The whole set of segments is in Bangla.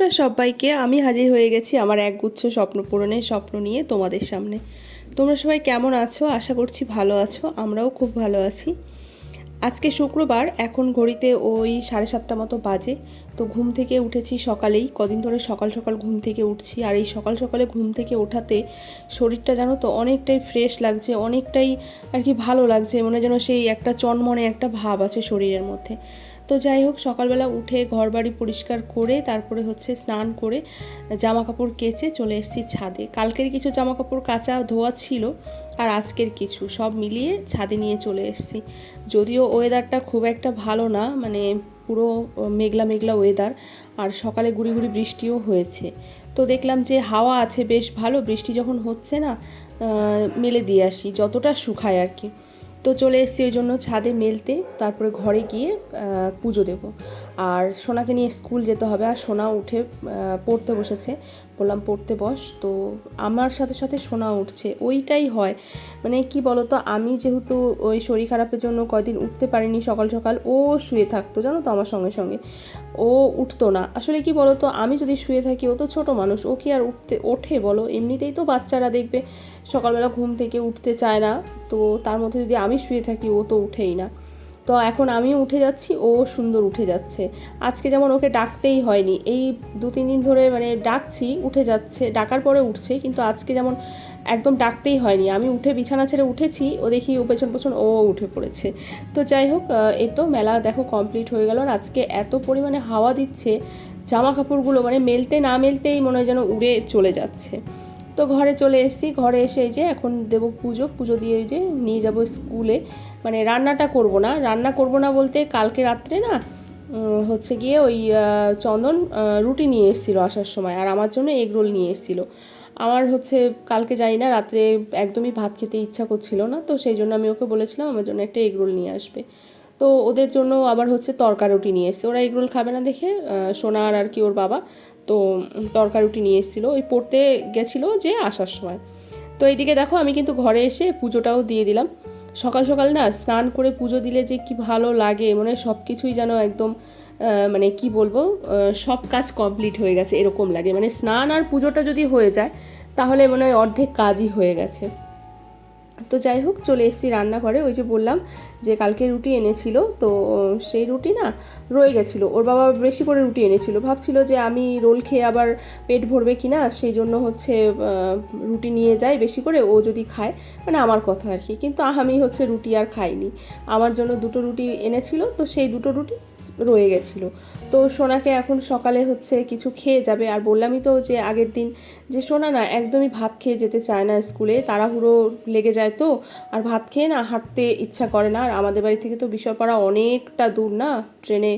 নমস্কার সবাইকে। আমি হাজির হয়ে গেছি আমার একগুচ্ছ স্বপ্ন পূরণের স্বপ্ন নিয়ে তোমাদের সামনে। তোমরা সবাই কেমন আছো? আশা করছি ভালো আছো, আমরাও খুব ভালো আছি। আজকে শুক্রবার, এখন ঘড়িতে ওই সাড়ে সাতটা মতো বাজে। তো ঘুম থেকে উঠেছি সকালেই, কদিন ধরে সকাল সকাল ঘুম থেকে উঠছি। আর এই সকাল সকালে ঘুম থেকে ওঠাতে শরীরটা জানো তো অনেকটাই ফ্রেশ লাগছে, অনেকটাই আর কি ভালো লাগছে। মনে যেন সেই একটা চনমনে একটা ভাব আছে শরীরের মধ্যে। তো যাই হোক, সকালবেলা উঠে ঘর বাড়ি পরিষ্কার করে, তারপরে হচ্ছে স্নান করে জামা কাপড় কেচে চলে এসেছি ছাদে। কালকের কিছু জামা কাপড় কাঁচা ধোয়া ছিল, আর আজকের কিছু সব মিলিয়ে ছাদে নিয়ে চলে এসেছি। যদিও ওয়েদারটা খুব একটা ভালো না মানে পুরো মেঘলা মেঘলা ওয়েদার, আর সকালে গুড়ি গুড়ি বৃষ্টিও হয়েছে। তো দেখলাম যে হাওয়া আছে, বেশ ভালো, বৃষ্টি যখন হচ্ছে না মেলে দিয়ে আসি, যতটা শুকায় আর কি। তো চলে এসেছি ওই জন্য ছাদে মেলতে তারপরে ঘরে গিয়ে পুজো দেব। আর সোনাকে নিয়ে স্কুল যেতে হবে আর সোনা উঠে পড়তে বসেছে। বললাম, পড়তে বস। তো আমার সাথে সাথে সোনা উঠছে। ওইটাই হয়। মানে কি বলতো, আমি যেহেতু ওই শরীর খারাপের জন্য কয়দিন উঠতে পারিনি, সকাল সকাল ও শুয়ে থাকতো, জানো তো, আমার সঙ্গে সঙ্গে। ও উঠতো না। আসলে কি বলতো, আমি যদি শুয়ে থাকি, ও তো ছোট মানুষ ও কি আর উঠতে, ওঠে বলো, এমনিতেই তো বাচ্চারা দেখবে, সকালবেলা ঘুম থেকে উঠতে চায় না। তো তার মধ্যে যদি আমি শুয়ে থাকি, ও তো উঠেই না। তো এখন আমিও উঠে যাচ্ছি, ও সুন্দর উঠে যাচ্ছে। আজকে যেমন ওকে ডাকতেই হয়নি, এই দু তিন দিন ধরে মানে ডাকছি, উঠে যাচ্ছে, ডাকার পরে উঠছে, কিন্তু আজকে যেমন একদম ডাকতেই হয়নি। আমি উঠে বিছানা ছেড়ে উঠেছি, ও দেখি ও পেছন পেছন ও উঠে পড়েছে। তো যাই হোক এ তো মেলা দেখো কমপ্লিট হয়ে গেল, আর আজকে এত পরিমাণে হাওয়া দিচ্ছে জামা কাপড়গুলো মানে মেলতে না মেলতেই মনে হয় যেন উড়ে চলে যাচ্ছে। তো ঘরে চলে এসেছি। ঘরে এসে যে এখন দেব পুজো। পুজো দিয়ে ওই যে নিয়ে যাব স্কুলে। মানে রান্নাটা করব না। রান্না করব না বলতে কালকে রাত্রে না হচ্ছে গিয়ে ওই চন্দন রুটি নিয়ে এসেছিল আসার সময়। আর আমার জন্য এগ রোল নিয়ে এসেছিল। আমার হচ্ছে কালকে জানি না, রাত্রে একদমই ভাত খেতে ইচ্ছা করছিল না। তো সেই জন্য আমি ওকে বলেছিলাম, আমার জন্য একটা এগ রোল নিয়ে আসবে। তো ওদের জন্য আবার হচ্ছে তরকা রুটি নিয়ে এসছে। ওরা এগ রোল খাবে না দেখে সোনার আর কি ওর বাবা। তো উম, তরকা রুটি নিয়ে এসেছিল। ওই পড়তে গেছিল যে আসার সময়। তো এইদিকে দেখো আমি কিন্তু ঘরে এসে পুজোটাও দিয়ে দিলাম। সকাল সকাল না স্নান করে পুজো দিলে যে কি ভালো লাগে মানে সব কিছুই যেন একদম মানে কি বলব সব কাজ কমপ্লিট হয়ে গেছে এরকম লাগে। মানে স্নান আর পুজোটা যদি হয়ে যায় তাহলে মনে হয় অর্ধেক কাজই হয়ে গেছে। তো যাই হোক, চলে এসেছি রান্নাঘরে। ওই যে বললাম যে কালকে রুটি এনেছিল, তো সেই রুটি না রয়ে গেছিল। ওর বাবা বেশি করে রুটি এনেছিল। ভাবছিল যে আমি রোল খেয়ে আবার পেট ভরবে কি না সেই জন্য হচ্ছে রুটি নিয়ে যাই বেশি করে, ও যদি খায় মানে আমার কথা আর কি। কিন্তু আমি হচ্ছে রুটি আর খাইনি। আমার জন্য দুটো রুটি এনেছিল, তো সেই দুটো রুটি রয়ে গেছিল। তো সোনাকে এখন সকালে হচ্ছে কিছু খেয়ে যাবে। আর বললামই তো যে আগের দিন যে সোনা না একদমই ভাত খেয়ে যেতে চায় না স্কুলে, তাড়াহুড়ো লেগে যায় তো। আর ভাত খেয়ে না হাঁটতে ইচ্ছা করে না। আর আমাদের বাড়ি থেকে তো বিশ্বপাড়া অনেকটা দূর না, ট্রেনে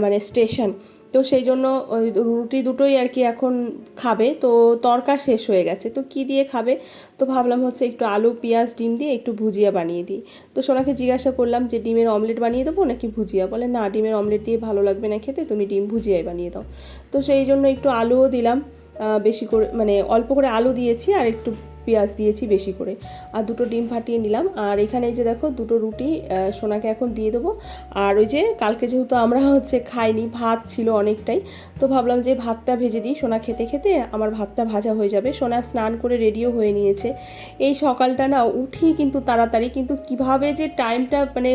মানে স্টেশন। তো সেই জন্য ওই রুটি দুটোই আর কি এখন খাবে। তো তরকা শেষ হয়ে গেছে। তো কি দিয়ে খাবে? তো ভাবলাম হচ্ছে একটু আলু, পেঁয়াজ, ডিম দিয়ে একটু ভুজিয়া বানিয়ে দিই। তো সোনাকে জিজ্ঞাসা করলাম যে, ডিমের অমলেট বানিয়ে দেবো নাকি ভুজিয়া? বলে, না, ডিমের অমলেট দিয়ে ভালো লাগবে না খেতে, তুমি ডিম ভুজিয়াই বানিয়ে দাও। তো সেই জন্য একটু আলুও দিলাম। বেশি করে মানে অল্প করে আলু দিয়েছি আর একটু পেঁয়াজ দিয়েছি বেশি করে। আর দুটো ডিম ফাটিয়ে নিলাম। আর এখানে এই যে দেখো, দুটো রুটি সোনাকে এখন দিয়ে দেবো। আর ওই যে কালকে যেহেতু আমরা হচ্ছে খাইনি, ভাত ছিল অনেকটাই, তো ভাবলাম যে ভাতটা ভেজে দিই সোনা খেতে খেতে, আমার ভাতটা ভাজা হয়ে যাবে। সোনা স্নান করে রেডিও হয়ে নিয়েছে। এই সকালটা না উঠি কিন্তু তাড়াতাড়ি, কিন্তু কীভাবে যে টাইমটা মানে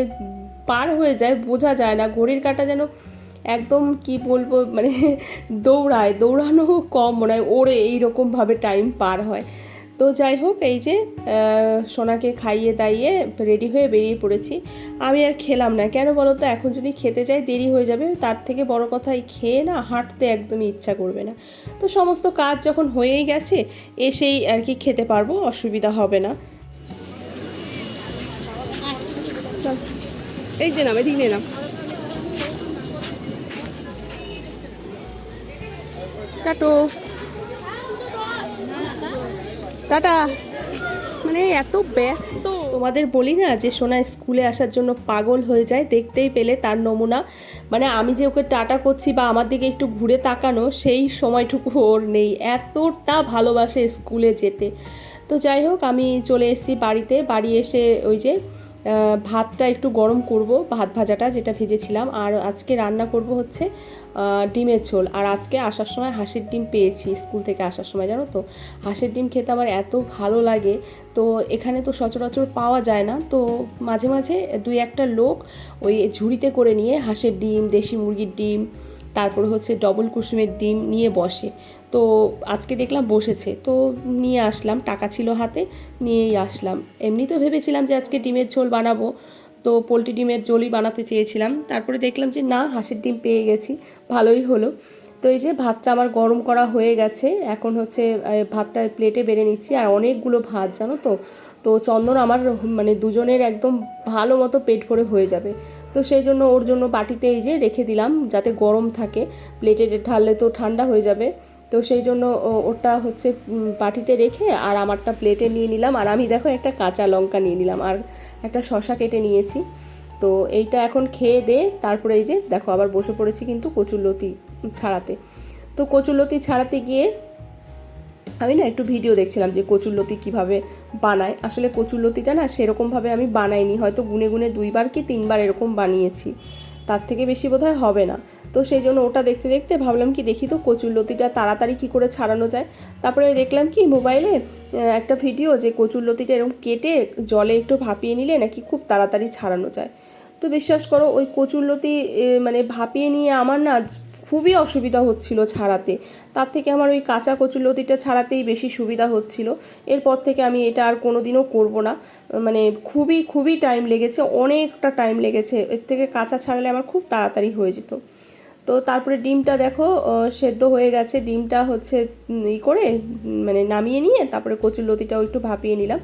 পার হয়ে যায় বোঝা যায় না। ঘড়ির কাঁটা যেন একদম কি বলব মানে দৌড়ায় দৌড়ানো কম মনে হয় ওড়ে এইরকমভাবে টাইম পার হয়। তো যাই হোক, এই যে সোনাকে খাইয়ে দাইয়ে রেডি হয়ে বেরিয়ে পড়েছি। আমি আর খেলাম না। কেন বলো তো এখন যদি খেতে যাই, দেরি হয়ে যাবে। তার থেকে বড় কথা, এই খেয়ে না হাঁটতে একদমই ইচ্ছা করবে না। তো সমস্ত কাজ যখন হয়েই গেছে, এসেই আর কি খেতে পারব, অসুবিধা হবে না। এই যে নাম এদিকে নিয়ে নাম টাটো টাটা। মানে এত ব্যস্ত। তোমাদের বলি না যে সোনা স্কুলে আসার জন্য পাগল হয়ে যায়, দেখতেই পেলে তার নমুনা। মানে আমি যে ওকে টাটা করছি বা আমার দিকে একটু ঘুরে তাকানো, সেই সময়টুকু ওর নেই। এতটা ভালোবাসে স্কুলে যেতে। তো যাই হোক, আমি চলে এসেছি বাড়িতে। বাড়ি এসে ওই যে ভাতটা একটু গরম করব, ভাত ভাজাটা যেটা ভেজেছিলাম। আর আজকে রান্না করব হচ্ছে ডিমের ঝোল। আর আজকে আসার সময় হাঁসের ডিম পেয়েছি, স্কুল থেকে আসার সময়, জানো তো? হাঁসের ডিম খেতে আমার এত ভালো লাগে। তো এখানে তো সচরাচর পাওয়া যায় না। তো মাঝে মাঝে দুই একটা লোক ওই ঝুড়িতে করে নিয়ে হাঁসের ডিম, দেশি মুরগির ডিম তারপর হচ্ছে ডবল কুসুমের ডিম নিয়ে বসে। তো আজকে দেখলাম বসেছে। তো নিয়ে আসলাম, টাকা ছিল হাতে, নিয়েই আসলাম। এমনি তো ভেবেছিলাম যে আজকে ডিমের ঝোল বানাবো। তো পোলট্রি ডিমের ঝোলই বানাতে চেয়েছিলাম। তারপরে দেখলাম যে না, হাঁসের ডিম পেয়ে গেছি। ভালোই হলো। তো এই যে ভাতটা আমার গরম করা হয়ে গেছে। এখন হচ্ছে ভাতটা প্লেটে বেড়ে নিচ্ছি। আর অনেকগুলো ভাত, জানো তো? তো চন্দন আমার মানে দুজনের একদম ভালো মতো পেট ভরে হয়ে যাবে। তো সেই জন্য ওর জন্য বাটিতে এই যে রেখে দিলাম, যাতে গরম থাকে। প্লেটে ঢাললে তো ঠান্ডা হয়ে যাবে। তো সেই জন্য ওটা হচ্ছে বাটিতে রেখে আর আমারটা প্লেটে নিয়ে নিলাম। আর আমি দেখো একটা কাঁচা লঙ্কা নিয়ে নিলাম আর একটা শশা কেটে নিয়েছি। তো এইটা এখন খেয়ে দে, তারপরে এই যে দেখো আবার বসে পড়েছি কিন্তু কচুরলতি ছাড়াতে। তো কচুরলতি ছাড়াতে গিয়ে আমি না একটু ভিডিও দেখছিলাম যে কচুরলতি কীভাবে বানায়। আসলে কচুরলতিটা না সেরকমভাবে আমি বানাইনি, হয়তো গুনে গুনে দুইবার কি তিনবার এরকম বানিয়েছি। তার থেকে বেশি বোধহয় হবে না। তো সেই জন্য ওটা দেখতে দেখতে ভাবলাম কি দেখি তো কচুরলতিটা তাড়াতাড়ি কী করে ছাড়ানো যায়। তারপরে দেখলাম কি মোবাইলে একটা ভিডিও যে কচুরলতিটা এরকম কেটে জলে একটু ভাপিয়ে নিলে নাকি খুব তাড়াতাড়ি ছাড়ানো যায়। তো বিশ্বাস করো ওই কচুরলতি মানে ভাপিয়ে নিয়ে আমার না খুবই অসুবিধা হচ্ছিল ছাড়াতে। তার থেকে আমার ওই কাঁচা কচুরলতিটা ছাড়াতেই বেশি সুবিধা হচ্ছিল। এরপর থেকে আমি এটা আর কোনো দিনও করব না। মানে খুবই খুবই টাইম লেগেছে, অনেকটা টাইম লেগেছে। এর থেকে কাঁচা ছাড়ালে আমার খুব তাড়াতাড়ি হয়ে যেত। তো তারপরে ডিমটা দেখো সেদ্ধ হয়ে গেছে। ডিমটা হচ্ছে ই করে মানে নামিয়ে নিয়ে তারপরে কচুরলতিটাও একটু ভাপিয়ে নিলাম।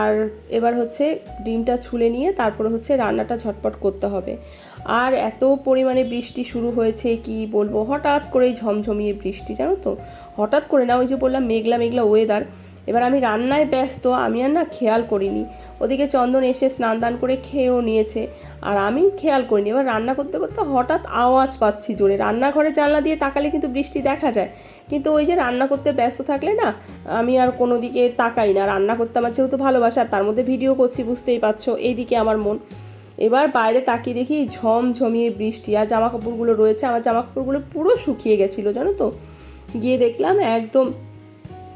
আর এবার হচ্ছে ডিমটা ছুলে নিয়ে তারপরে হচ্ছে রান্নাটা ঝটপট করতে হবে। আর এত পরিমাণে বৃষ্টি শুরু হয়েছে, কি বলব? হঠাৎ করেই ঝমঝমিয়ে বৃষ্টি, জানো তো? হঠাৎ করে না, ওই যে বললাম, মেঘলা মেঘলা ওয়েদার এবার আমি রান্নায় ব্যস্ত, আমি আর না খেয়াল করিনি। ওদিকে চন্দন এসে স্নান দান করে খেয়েও নিয়েছে। আর আমি খেয়াল করিনি। এবার রান্না করতে করতে হঠাৎ আওয়াজ পাচ্ছি জোরে। রান্নাঘরে জানলা দিয়ে তাকালে কিন্তু বৃষ্টি দেখা যায়। কিন্তু ওই যে রান্না করতে ব্যস্ত থাকলে না, আমি আর কোনো দিকে তাকাই না। রান্না করতে আমার যেহেতু ভালোবাসা, তার মধ্যে ভিডিও করছি, বুঝতেই পারছ, এইদিকে আমার মন। এবার বাইরে তাকিয়ে দেখি ঝমঝমিয়ে বৃষ্টি। আর জামা কাপড়গুলো রয়েছে। আমার জামা কাপড়গুলো পুরো শুকিয়ে গেছিল, জানো তো? গিয়ে দেখলাম একদম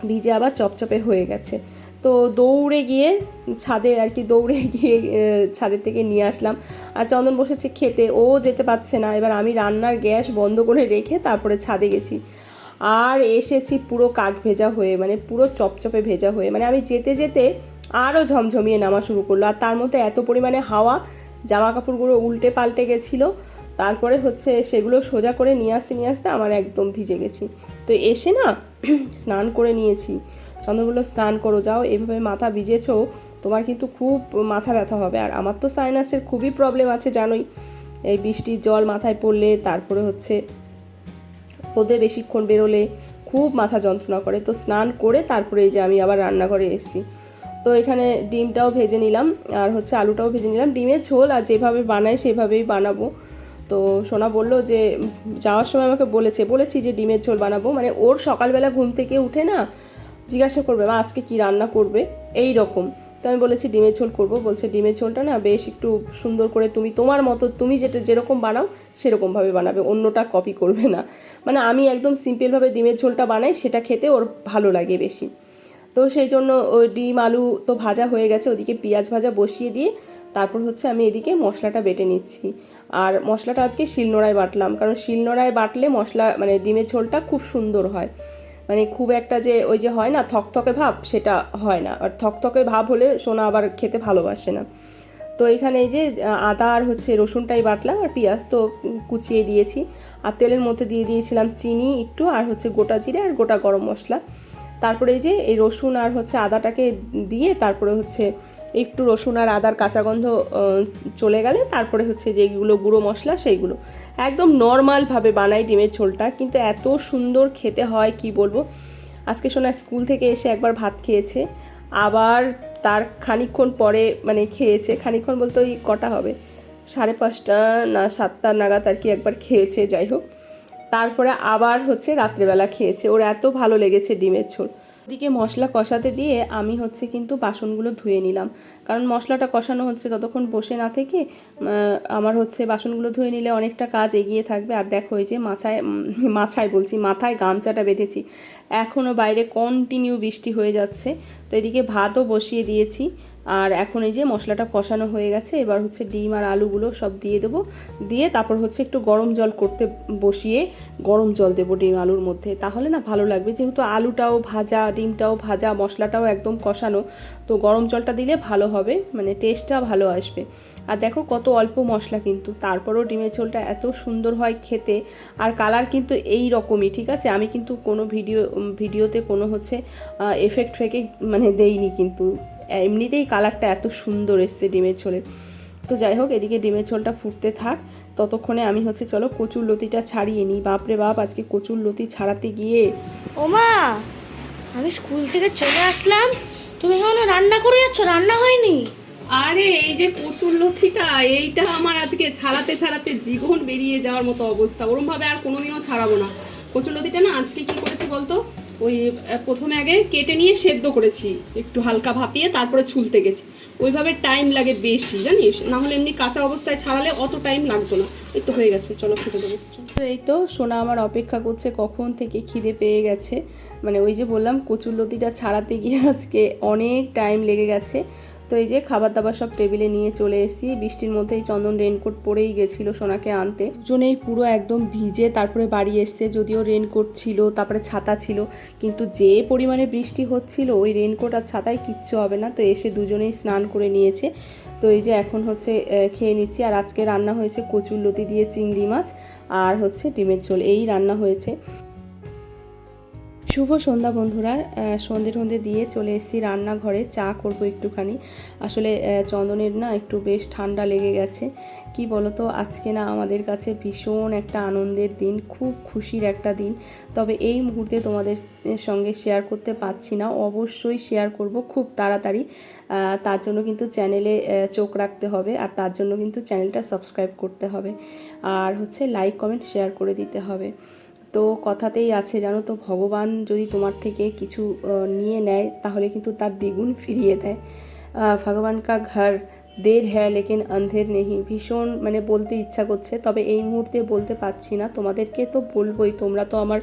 ভিজে আবার চপচপে হয়ে গেছে। তো দৌড়ে গিয়ে ছাদে আর কি দৌড়ে গিয়ে ছাদের থেকে নিয়ে আসলাম। আর চন্দন বসেছে খেতে, ও যেতে পারছে না। এবার আমি রান্নার গ্যাস বন্ধ করে রেখে তারপরে ছাদে গেছি। আর এসেছি পুরো কাক ভেজা হয়ে মানে পুরো চপচপে ভেজা হয়ে। মানে আমি যেতে যেতে আরও ঝমঝমিয়ে নামা শুরু করল। আর তার মধ্যে এত পরিমাণে হাওয়া জামা কাপড়গুলো উল্টে পাল্টে গেছিল। তারপরে হচ্ছে সেগুলো সোজা করে নিয়ে আসতে নিয়ে আসতে আমার একদম ভিজে গেছি। তো এসে না স্নান করে নিয়েছি। চন্দ্রগুলো স্নান করো, যাও। এভাবে মাথা ভিজেছো, তোমার কিন্তু খুব মাথা ব্যথা হবে। আর আমার তো সাইনাসের খুবই প্রবলেম আছে, জানোই। এই বৃষ্টির জল মাথায় পড়লে, তারপরে হচ্ছে রোদে বেশিক্ষণ বেরোলে খুব মাথা যন্ত্রণা করে। তো স্নান করে তারপরে এই যে আমি আবার রান্নাঘরে এসেছি। তো এখানে ডিমটাও ভেজে নিলাম, আর হচ্ছে আলুটাও ভেজে নিলাম। ডিমের ঝোল আর যেভাবে বানাই সেভাবেই বানাবো। তো সোনা বলল যে, যাওয়ার সময় আমাকে বলেছে, বলেছি যে ডিমের ঝোল বানাবো। মানে ওর সকালবেলা ঘুম থেকে উঠে না জিজ্ঞাসা করবে, মা, আজকে কি রান্না করবে? এই রকম। তো আমি বলেছি, ডিমের ঝোল করব। বলছে, ডিমের ঝোলটা না বেশ একটু সুন্দর করে তুমি, তোমার মতো তুমি যেটা যেরকম বানাও, সেরকমভাবে বানাবে, অন্যটা কপি করবে না। মানে আমি একদম সিম্পলভাবে ডিমের ঝোলটা বানাই, সেটা খেতে ওর ভালো লাগে বেশি। তো সেই জন্য ডিম, আলু তো ভাজা হয়ে গেছে, ওদিকে পেঁয়াজ ভাজা বসিয়ে দিয়ে, তারপর হচ্ছে আমি এদিকে মশলাটা বেটে নিচ্ছি। আর মশলাটা আজকে শিলনোড়ায় বাটলাম, কারণ শিলনোড়ায় বাটলে মশলা মানে ডিমের ঝোলটা খুব সুন্দর হয়। মানে খুব একটা যে ওই যে হয় না, থকথকে ভাব, সেটা হয় না। আর থকথকে ভাব হলে সোনা আবার খেতে ভালোবাসে না। তো এখানে এই যে আদা আর হচ্ছে রসুনটাই বাটলাম, আর পেঁয়াজ তো কুচিয়ে দিয়েছি। আর তেলের মধ্যে দিয়ে দিয়েছিলাম চিনি একটু, আর হচ্ছে গোটা জিরে আর গোটা গরম মশলা। তারপরে এই যে এই রসুন আর হচ্ছে আদাটাকে দিয়ে তারপরে হচ্ছে একটু রসুন আর আদার কাঁচা গন্ধ চলে গেলে তারপরে হচ্ছে যেগুলো গুঁড়ো মশলা সেইগুলো। একদম নর্মালভাবে বানাই ডিমের ঝোলটা, কিন্তু এত সুন্দর খেতে হয় কি বলব? আজকে শোনা স্কুল থেকে এসে একবার ভাত খেয়েছে, আবার তার খানিকক্ষণ পরে মানে খেয়েছে, খানিকক্ষণ বলতে ওই কটা হবে? সাড়ে পাঁচটা না সাতটা নাগাদ আর কি একবার খেয়েছে, যাই হোক। তারপরে আবার হচ্ছে রাত্রেবেলা খেয়েছে। ওর এত ভালো লেগেছে ডিমের ঝোল। ওদিকে মশলা কষাতে দিয়ে আমি হচ্ছে কিন্তু বাসনগুলো ধুয়ে নিলাম। কারণ মশলাটা কষানো হচ্ছে ততক্ষণ বসে না থেকে আমার হচ্ছে বাসনগুলো ধুয়ে নিলে অনেকটা কাজ এগিয়ে থাকবে। আর দেখো এই যে মাথায় মাথায় বলছি, মাথায় গামছাটা বেঁধেছি। এখনও বাইরে কন্টিনিউ বৃষ্টি হয়ে যাচ্ছে। তো এদিকে ভাতও বসিয়ে দিয়েছি। আর এখন এই যে মশলাটা কষানো হয়ে গেছে, এবার হচ্ছে ডিম আর আলুগুলো সব দিয়ে দেবো। দিয়ে তারপর হচ্ছে একটু গরম জল করতে বসিয়ে গরম জল দেবো ডিম আলুর মধ্যে। তাহলে না ভালো লাগবে, যেহেতু আলুটাও ভাজা, ডিমটাও ভাজা, মশলাটাও একদম কষানো, তো গরম জলটা দিলে ভালো হবে মানে টেস্টটা ভালো আসবে। আর দেখো কত অল্প মশলা কিন্তু, তারপরও ডিমের ঝোলটা এত সুন্দর হয় খেতে, আর কালার কিন্তু এই রকমই, ঠিক আছে? আমি কিন্তু কোনো ভিডিও ভিডিওতে কোনো হচ্ছে এফেক্ট ফেকে মানে দেইনি কিন্তু। এমনিতেই কালারটা এত সুন্দর এসছে ডিমের ঝোলের তো যাই হোক এদিকে ডিমের ঝোলটা ফুটতে থাক। ততক্ষণে আমি হচ্ছে চলো কচুর লতিটা ছাড়িয়ে নিই। বাপরে বাপ আজকে কচুর লতি ছাড়াতে গিয়ে। ওমা আমি স্কুল থেকে চলে আসলাম। তুমি এখনও রান্না করে যাচ্ছ? রান্না হয়নি? আরে এই যে কচুর লতিটা এইটা আমার আজকে ছাড়াতে ছাড়াতে জীবন বেরিয়ে যাওয়ার মতো অবস্থা। ওরম ভাবে আর কোনোদিনও ছাড়াবো না। কচুর লতিটা না আজকে কি করেছি বলতো? ওই প্রথমে আগে কেটে নিয়ে সেদ্ধ করেছি। একটু হালকা ভাপিয়ে তারপরে ছুলতে গেছি। ওইভাবে টাইম লাগে বেশি, জানিস? না হলে এমনি কাঁচা অবস্থায় ছাড়ালে অত টাইম লাগতো না। এই তো হয়ে গেছে, চলো খেতে দেবো। এই তো, সোনা আমার অপেক্ষা করছে কখন থেকে খিদে পেয়ে গেছে। মানে ওই যে বললাম, কচুর লতিটা ছাড়াতে গিয়ে আজকে অনেক টাইম লেগে গেছে। তো এই যে খাবার দাবার সব টেবিলে নিয়ে চলে এসেছি। বৃষ্টির মধ্যেই চন্দন রেনকোট পরেই গেছিল সোনাকে আনতে। দুজনেই পুরো একদম ভিজে তারপরে বাড়ি এসছে, যদিও রেনকোট ছিল, তারপরে ছাতা ছিল। কিন্তু যে পরিমাণে বৃষ্টি হচ্ছিল, ওই রেনকোট আর ছাতায় কিচ্ছু হবে না। তো এসে দুজনেই স্নান করে নিয়েছে। তো এই যে এখন হচ্ছে খেয়ে নিচ্ছি। আর আজকে রান্না হয়েছে কচুর লতি দিয়ে চিংড়ি মাছ আর হচ্ছে ডিমের ঝোল। এই রান্না হয়েছে। শুভ সন্ধ্যা বন্ধুরা সন্ধে টন্ধে দিয়ে চলে এসেছি রান্নাঘরে, চা করব একটুখানি। আসলে চন্দনের না একটু বেশ ঠান্ডা লেগে গেছে। কি বলতো, আজকে না আমাদের কাছে ভীষণ একটা আনন্দের দিন, খুব খুশির একটা দিন। তবে এই মুহূর্তে তোমাদের সঙ্গে শেয়ার করতে পারছি না। অবশ্যই শেয়ার করব খুব তাড়াতাড়ি। তার জন্য কিন্তু চ্যানেলে চোখ রাখতে হবে আর তার জন্য কিন্তু চ্যানেলটা সাবস্ক্রাইব করতে হবে। আর হচ্ছে লাইক কমেন্ট শেয়ার করে দিতে হবে। তো কথাতেই আছে, জানো তো, ভগবান যদি তোমার থেকে কিছু নিয়ে নেয়, তাহলে কিন্তু তার দ্বিগুণ ফিরিয়ে দেয়। ভগবান কা ঘর দের হ্যাঁ লেকিন অন্ধের নেহি। ভীষণ মানে বলতে ইচ্ছা করছে, তবে এই মুহূর্তে বলতে পারছি না। তোমাদেরকে তো বলবোই, তোমরা তো আমার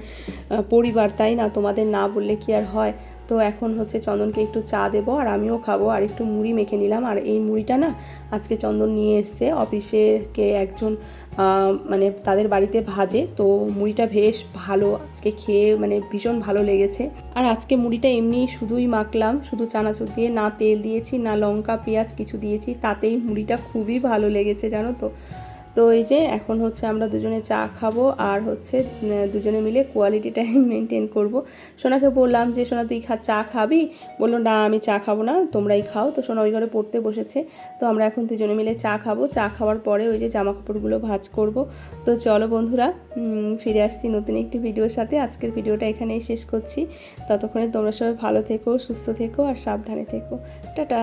পরিবার, তাই না? তোমাদের না বললে কি আর হয়? তো এখন হচ্ছে চন্দনকে একটু চা দেবো, আর আমিও খাব, আর একটু মুড়ি মেখে নিলাম। আর এই মুড়িটা না আজকে চন্দন নিয়ে এসছে, অফিসে কে একজন মানে তাদের বাড়িতে ভাজে, তো মুড়িটা বেশ ভালো, আজকে খেয়ে মানে ভীষণ ভালো লেগেছে। আর আজকে মুড়িটা এমনি শুধুই মাখলাম, শুধু চানাচুর দিয়ে, না তেল দিয়েছি, না লঙ্কা, পেঁয়াজ কিছু দিয়েছি, তাতেই মুড়িটা খুবই ভালো লেগেছে, জানো তো। তো এই যে এখন হচ্ছে আমরা দুজনে চা খাব আর হচ্ছে দুজনে মিলে কোয়ালিটি টাইম মেনটেন করব। সোনাকে বললাম যে, সোনা, তুই খা, চা খাবি? বলল, না, আমি চা খাব না, তোমরাই খাও। তো সোনা ওই ঘরে পড়তে বসেছে। তো আমরা এখন দুজনে মিলে চা খাব। চা খাওয়ার পরে ওই যে জামা কাপড়গুলো ভাজ করব। তো চলো বন্ধুরা ফিরে আসছি নতুন একটি ভিডিওর সাথে। আজকের ভিডিওটা এখানেই শেষ করছি। ততক্ষণে তোমরা সবাই ভালো থেকো, সুস্থ থেকো আর সাবধানে থেকো। টাটা!